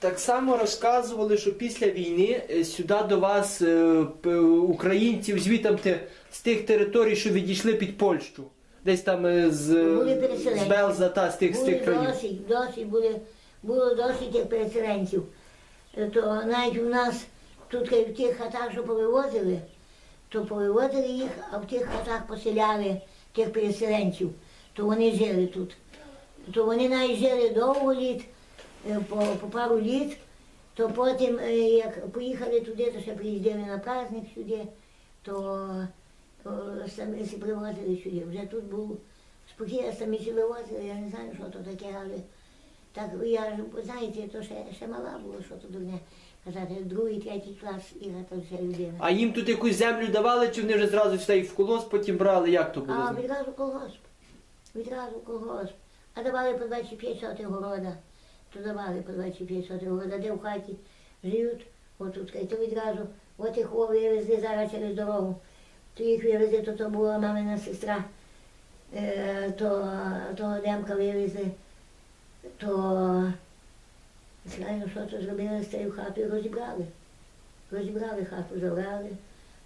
Так само розказували, що після війни е, сюди до вас е, українців звітам з тих територій, що відійшли під Польщу. Десь там е, з, з. Белза та з тих, з тих країн. досить, досить були, було досить тих переселенців. То навіть у нас тут в тих хатах, що повивозили, то повивозили їх, а в тих хатах поселяли тих переселенців, то вони жили тут. То вони навіть жили довго літ, по, по пару літ, то потім, е, як поїхали туди, то ще приїздили на праздник сюди, то е, самі си привозили сюди. Вже тут був спокійно, самі си вивозили, я не знаю, що то таке, але так я ж, знаєте, то ще, ще мала була, що то дурне казати, другий, третій клас Іра, то вже людина. А їм тут якусь землю давали, чи вони вже зразу все їх в колос потім брали? Як то було? А відразу колгосп. Відразу колгосп. А давали по 25 сотих города. То давали по 25 сотих города, де в хаті живуть, отут, і то відразу, от їх вивезли зараз через дорогу. То їх вивезли, то то була мамина сестра, е, то того Демка вивезли, то знаю, що то зробили з цією хатою, розібрали. Розібрали хату, забрали,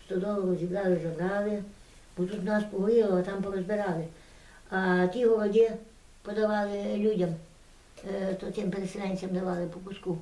стодолу розібрали, забрали, бо тут нас погоріло, а там порозбирали. А ті городі подавали людям, то тим переселенцям давали по куску.